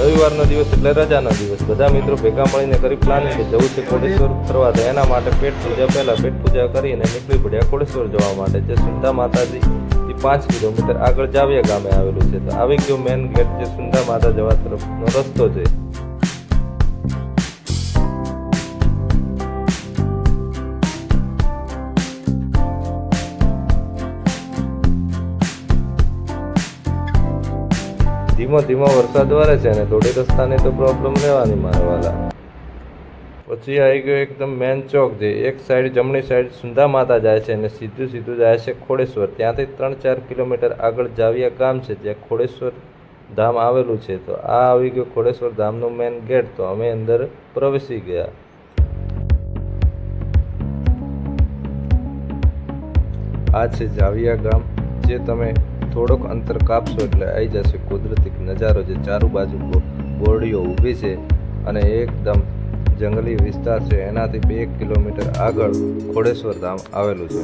રવિવારનો દિવસ એટલે રજાનો દિવસ. બધા મિત્રો ભેગા મળીને કરી પ્લાનિંગ કે જવું છે કોડેશ્વર ફરવા. તો એના માટે પેટ પૂજા પહેલાં પેટ પૂજા કરીને નીકળી પડ્યા કોડેશ્વર જવા માટે, જે સુંદા માતાજી પાંચ કિલોમીટર આગળ જાવિયા ગામે આવેલું છે. તો આવી ગયો મેન ગેટ જે સુંદા માતા જવા તરફનો રસ્તો છે. ધીમો ધીમો વરસાદ વરે છે અને થોડી રસ્તાની તો પ્રોબ્લેમ રહેવાની મારવાલા પછી આવી ગયો એકદમ મેન ચોક જે એક સાઈડ જમણી સાઈડ સુંધા માતા જાય છે અને સીધું સીધું જાય છે ખોડેશ્વર. ત્યાંથી ત્રણ ચાર કિલોમીટર આગળ જાવિયા ગામ છે, જ્યાં ખોડેશ્વર ધામ આવેલું છે. તો આ આવી ગયો ખોડેશ્વર ધામનું મેન ગેટ તો અમે અંદર પ્રવેશી ગયા. આ છે જાવિયા ગામ. જે તમે થોડોક અંતર કાપશો એટલે આવી જશે કુદરતી નજારો જે ચારુ બાજુ બોરડીઓ ઊભી છે અને એકદમ જંગલી વિસ્તાર છે. એનાથી બે કિલોમીટર આગળ ખોડેશ્વર ધામ આવેલું છે.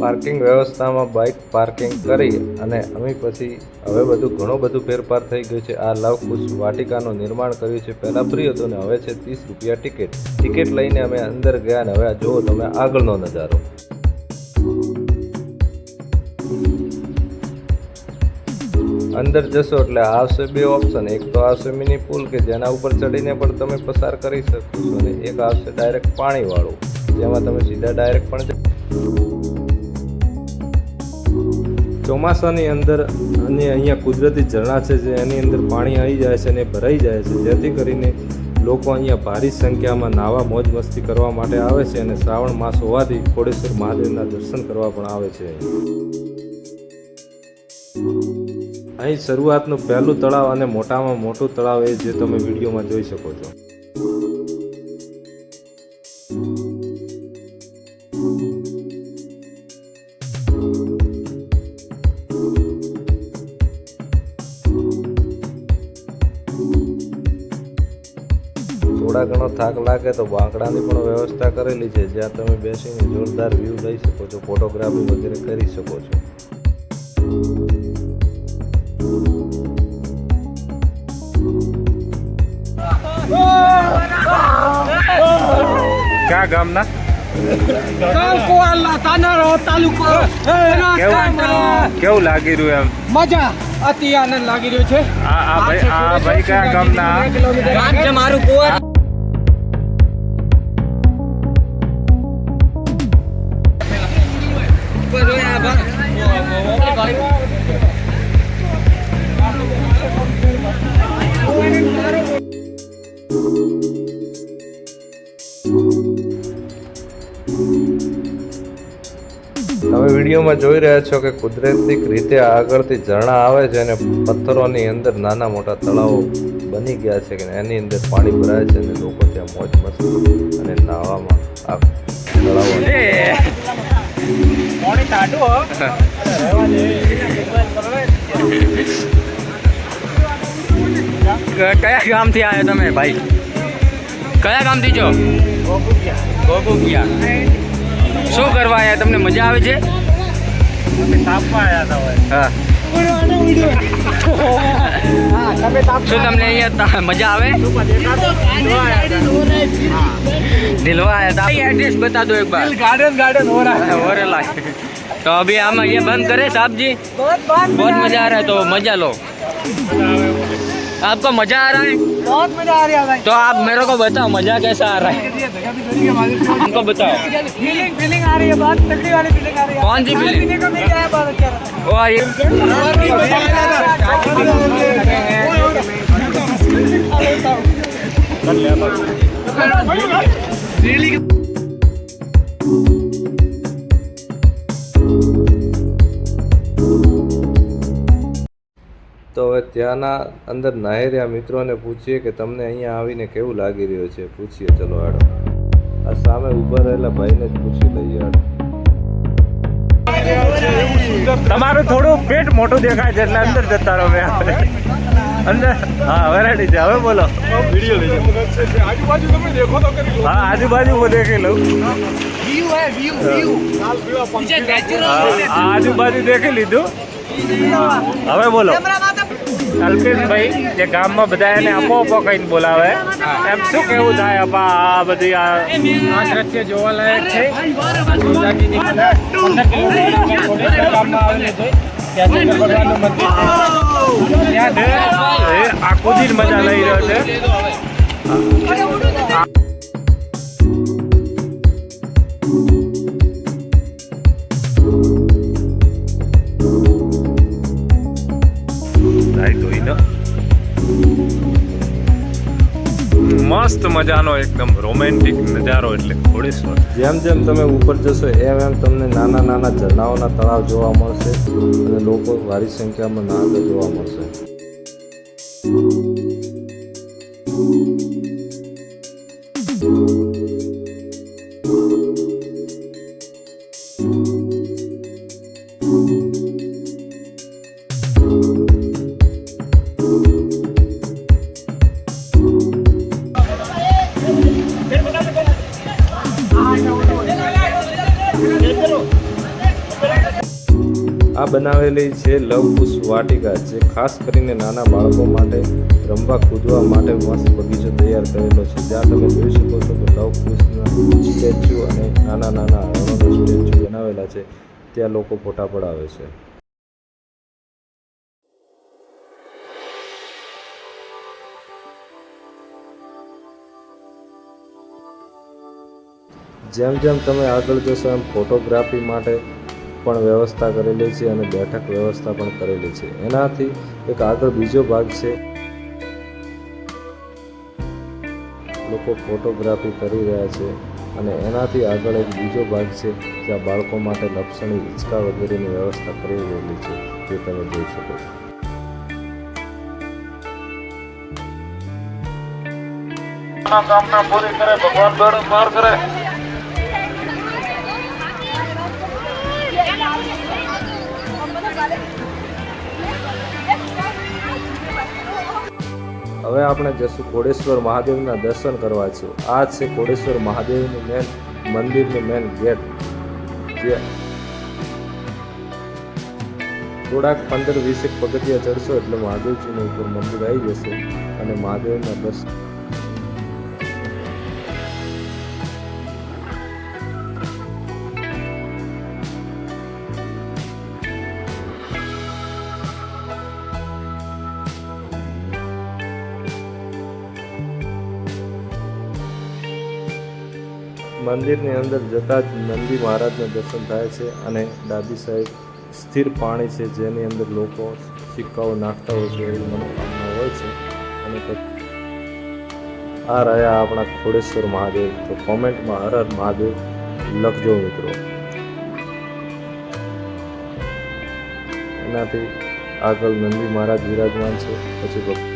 પાર્કિંગ વ્યવસ્થામાં બાઇક પાર્કિંગ કરી અને અમે પછી હવે બધું ઘણું બધું ફેરફાર થઈ ગયું છે. આ લવકુશ વાટિકાનું નિર્માણ કર્યું છે. પહેલાં ફ્રી હતું ને હવે છે ત્રીસ રૂપિયા ટિકિટ. ટિકિટ લઈને અમે અંદર ગયા ને હવે જુઓ તમે આગળનો નજારો. અંદર જશો એટલે આવશે બે ઓપ્શન એક તો આવશે મિની પુલ કે જેના ઉપર ચડીને પણ તમે પસાર કરી શકો છો અને એક આવશે ડાયરેક્ટ પાણીવાળું, જેમાં તમે સીધા ડાયરેક્ટ પણ ચોમાસાની અંદર અને અહીંયા કુદરતી ઝરણા છે જે એની અંદર પાણી આવી જાય છે અને ભરાઈ જાય છે, જેથી કરીને લોકો અહીંયા ભારી સંખ્યામાં નાવા મોજ મસ્તી કરવા માટે આવે છે અને શ્રાવણ માસ હોવાથી ખોડેશ્વર મહાદેવના દર્શન કરવા પણ આવે છે. અહીં શરૂઆતનું પહેલું તળાવ અને મોટામાં મોટું તળાવ એ જે તમે વિડીયોમાં જોઈ શકો છો. થોડા ઘણો થાક લાગે તો બાંકડાની પણ વ્યવસ્થા કરેલી છે. જ્યાં તમે બેસીને જોરદાર વ્યૂ લઈ શકો છો ફોટોગ્રાફી વગેરે કરી શકો છો. ક્યાં ગામના? કેવું? લાગી રહ્યું એમ? મજા. અતિ આનંદ લાગી રહ્યો છે. આ આ ભાઈ આ ભાઈ કયા ગામના? ગામ છે મારું કુવા વિડીયોમાં જોઈ રહ્યા છો કે કુદરતી રીતે આગળથી ઝરણા આવે છે અને પથ્થરોની અંદર નાના મોટા તળાવો બની ગયા છે કે એની અંદર પાણી ભરાય છે અને લોકો ત્યાં મોજ મસ્તી અને નાહવામાં આ તળાવો કયા ગામથી આવ્યા તમે ભાઈ? કયા ગામથી છો? ગોગુકિયા શું કરવા આવ્યા? તમને મજા આવે છે? શું તમને અહીંયા તા- મજા આવે દિલવા આયા था एड्रेस बता दो एक बार गार्डन गार्डन हो रहा है ओरेला तो अभी हम ये बंद करें साहब जी बहुत बहुत बहुत मजा आ रहा है तो मजा लो आपको मज़ा आ रहा है? बहुत मज़ा आ रहा है भाई। तो आप मेरे को बताओ मज़ा कैसा आ रहा है? हमको बताओ। फीलिंग फीलिंग आ रही है बहुत तगड़ी वाली फीलिंग आ रही है। कौन सी है बहुत अच्छा તો હવે ત્યાંના અંદર નાહી મિત્રોને પૂછીએ કે તમને અહીંયા આવીને કેવું લાગી રહ્યું છે? પૂછીએ. ચલો આડો આ સામે ઊભા રહેલા ભાઈને જ પૂછી લઈએ હાડો તમારું થોડું પેટ મોટું દેખાય છે એટલે અંદર જતા રહો આપણે અંદર. હા વેરાયટી છે. હવે બોલો. હા આજુબાજુ હું દેખી લઉં. આજુબાજુ દેખી લીધું. હવે બોલો. અલ્પેશભાઈ જે ગામમાં બધા એને અપો અપો કહીને બોલાવે. એમ શું કેવું થાય? અપા, આ બધી આ દ્રશ્ય જોવાલાયક છે. છે ત્યાં એ દિન મજા લઈ રહ્યો છે. મસ્ત મજાનો, એકદમ રોમેન્ટિક નજારો એટલે ઘોડેશ્વર જેમ જેમ તમે ઉપર જશો, એમ એમ તમને નાના નાના ઝરણાઓના તળાવ જોવા મળશે અને લોકો ભારી સંખ્યામાં નાહતા જોવા મળશે. આ બનાવેલી છે લવકુશ વાટિકા, જે ખાસ કરીને નાના બાળકો માટે રમવા કૂદવા માટે મસ્ત બગીચો તૈયાર કરેલો છે. જ્યાં તમે જોઈ શકો છો કે લવકુશના સ્ટેચ્યુ અને નાના નાના હરણોના સ્ટેચ્યુ બનાવેલા છે. ત્યાં લોકો ફોટા પડાવે છે. જેમ જેમ તમે આગળ જશો એમ ફોટોગ્રાફી માટે પણ વ્યવસ્થા કરેલી છે અને બેઠક વ્યવસ્થા પણ કરેલી છે. એનાથી એક આગળ બીજો ભાગ છે. લોકો ફોટોગ્રાફી કરી રહ્યા છે અને એનાથી આગળ એક બીજો ભાગ છે જ્યાં બાળકો માટે લપસણી, હિંચકા વગેરેની વ્યવસ્થા કરી રહેલી છે. જે તમે જોઈ શકો છો. હવે આપણે જશું કોડેશ્વર મહાદેવના દર્શન કરવા છે. આ છે કોડેશ્વર મહાદેવનું મેન મંદિરનું મેન ગેટ જે થોડાક પંદર વીસેક પગથિયા ચડશો એટલે મહાદેવજીનું ઉપર મંદિર આવી જશે અને મહાદેવના દર્શન મંદિરની અંદર જતાં જ નંદી મહારાજના દર્શન થાય છે અને ડાબી સાઈડ સ્થિર પાણી છે, જેની અંદર લોકો સિક્કાઓ નાખતા હોય છે એવી મનોકામના હોય છે. અને આ રહ્યા આપણા ખોડેશ્વર મહાદેવ. તો કોમેન્ટમાં હર હર મહાદેવ લખજો મિત્રો. એનાથી આગળ નંદી મહારાજ વિરાજમાન છે. પછી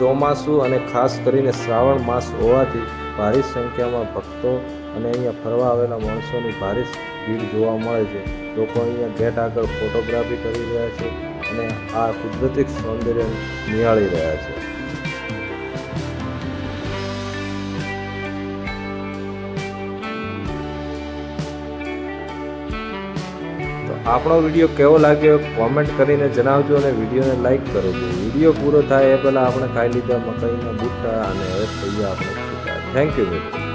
ચોમાસું અને ખાસ કરીને શ્રાવણ માસ હોવાથી ભારી સંખ્યામાં ભક્તો અને અહીંયા ફરવા આવેલા માણસોની ભારે ભીડ જોવા મળે છે. લોકો અહીંયા ગેટ આગળ ફોટોગ્રાફી કરી રહ્યા છે અને આ કુદરતી સૌંદર્ય નિહાળી રહ્યા છે. આપણો વીડિયો કેવો લાગ્યો કોમેન્ટ કરીને જણાવજો અને વિડીયોને લાઈક કરજો વીડિયો પૂરો થાય એ પહેલાં આપણે ખાઈ લીધા મકાઈના બુટ્ટા અને હવે થઈ ગયા આપણે થેન્ક યુ મિત્રો